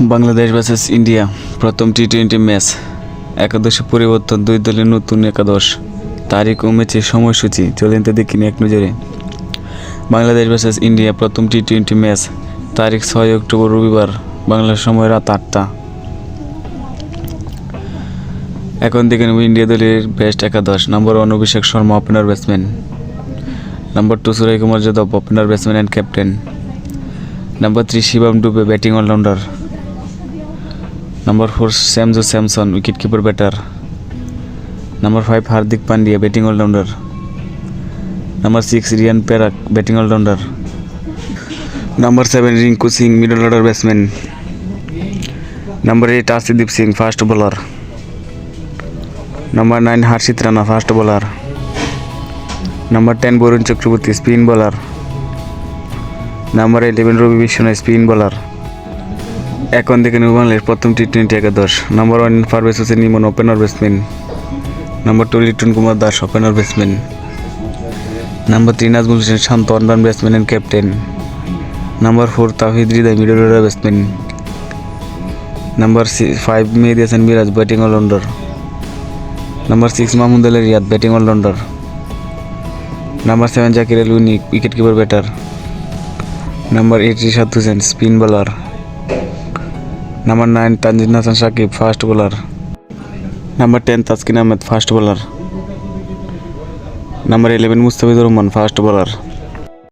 Bangladesh versus India প্রথম T twenty match একাদশে পরিবর্তন, দুই দলের নতুন একাদশ। তারিখ ও ম্যাচের সময়সূচি চলেন দেখিনি এক নজরে। বাংলাদেশ ভার্সেস ইন্ডিয়া প্রথম টি টোয়েন্টি ম্যাচ তারিখ ছয় অক্টোবর, রবিবার, বাংলা সময় রাত আটটা। এখন দেখে নেব ইন্ডিয়া দলের বেস্ট একাদশ number one Abhishek Sharma opener batsman number two Surya Kumar Yadav opener batsman and captain Number 3 Shivam Dube batting all-rounder. Number 4 Samjo Samson wicketkeeper batter. Number 5 Hardik Pandya batting all-rounder. Number 6 Riyan Perak batting all-rounder. Number 7 Rinku Singh middle order batsman. Number 8 Arshdeep Singh fast bowler. Number 9 Harshit Rana fast bowler. Number 10 Borun Chakraborty spin bowler. Number eleven Ravi Bishwanath spin bowler এখন নেব বাংলাদেশ প্রথম T twenty একাদশ। Number one Parvez Hossain Emon opener batsman number two Liton Kumar Das opener batsman number three Najmul Hossain Shanto অনরান batsman and captain number four Towhid Hridoy middle order batsman number five Mehidy Hasan Miraz batting allrounder number six Mahmud Ali Riyad batting allrounder number seven Jakir Al Winnie wicket keeper batter number eight Rishad Hossain spin bowler number nine Tanzid Hasan Sakib fast bowler number ten Taskin Ahmed fast bowler number eleven Mustafizur Rahman fast bowler